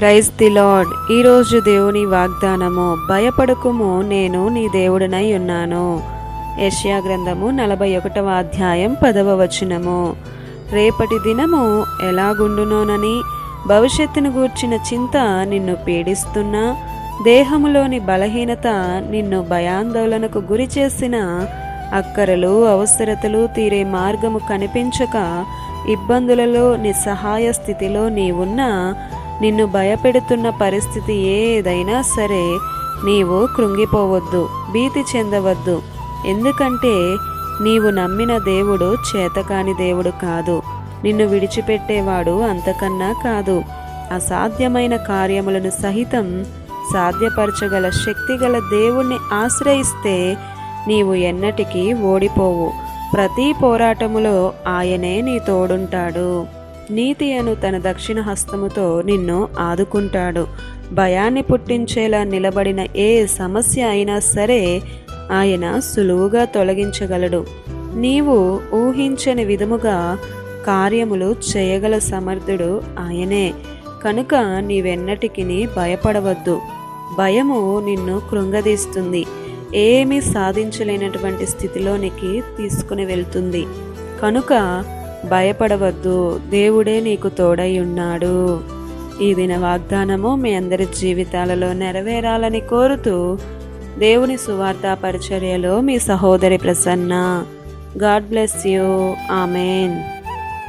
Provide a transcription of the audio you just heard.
Praise the lord ఈరోజు దేవుని వాగ్దానము భయపడకుము నేను నీ దేవుడినై ఉన్నాను. యష్యా గ్రంథము నలభై ఒకటవ అధ్యాయం పదవ వచనము. రేపటి దినము ఎలాగుండునోనని భవిష్యత్తును గూర్చిన చింత నిన్ను పీడిస్తున్నా దేహములోని బలహీనత నిన్ను భయాందోళనకు గురి చేసిన అక్కరలు అవసరతలు తీరే మార్గము కనిపించక ఇబ్బందులలో నిస్సహాయ స్థితిలో నీవున్నా నిన్ను భయపెడుతున్న పరిస్థితి ఏదైనా సరే నీవు కృంగిపోవద్దు భీతి చెందవద్దు. ఎందుకంటే నీవు నమ్మిన దేవుడు చేతకాని దేవుడు కాదు. నిన్ను విడిచిపెట్టేవాడు అంతకన్నా కాదు. అసాధ్యమైన కార్యములను సహితం సాధ్యపరచగల శక్తిగల దేవుణ్ణి ఆశ్రయిస్తే నీవు ఎన్నటికీ ఓడిపోవు. ప్రతి పోరాటములో ఆయనే నీ తోడుంటాడు. నీతి అను తన దక్షిణ హస్తముతో నిన్ను ఆదుకుంటాడు. భయాన్ని పుట్టించేలా నిలబడిన ఏ సమస్య అయినా సరే ఆయన సులువుగా తొలగించగలడు. నీవు ఊహించని విధముగా కార్యములు చేయగల సమర్థుడు ఆయనే. కనుక నీవెన్నటికి భయపడవద్దు. భయము నిన్ను కృంగదీస్తుంది. ఏమీ సాధించలేనటువంటి స్థితిలోనికి తీసుకుని వెళ్తుంది. కనుక భయపడవద్దు. దేవుడే నీకు తోడై ఉన్నాడు. ఈ దిన వాగ్దానము మీ అందరి జీవితాలలో నెరవేరాలని కోరుతూ దేవుని సువార్త పరిచర్యలో మీ సహోదరి Prasanna. God bless you. Amen.